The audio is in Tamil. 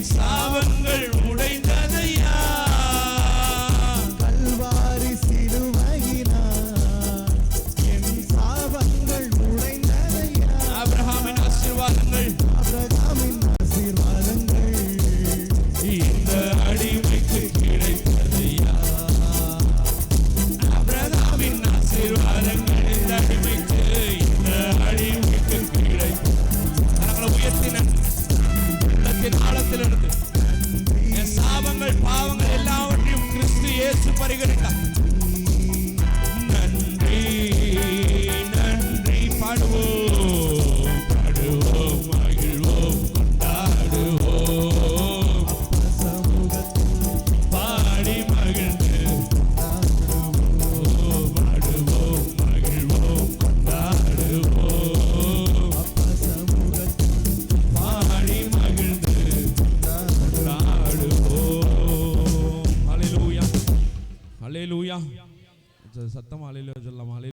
என் சாபங்கள் உடைந்ததையா? கல்வாரி சிலுவையினார் என் சாபங்கள் உடைந்ததையா? ஆபிரகாமின் ஆசீர்வாதங்கள். ஆபிரகாமின் ஆசீர்வாதங்கள். இந்த அடிமைக்கு கிடைத்ததையா? ஆபிரகாமின் ஆசீர்வாதங்கள். party grita. அலையலூயா சத்தமாக அலையில சொல்லலாம் அலை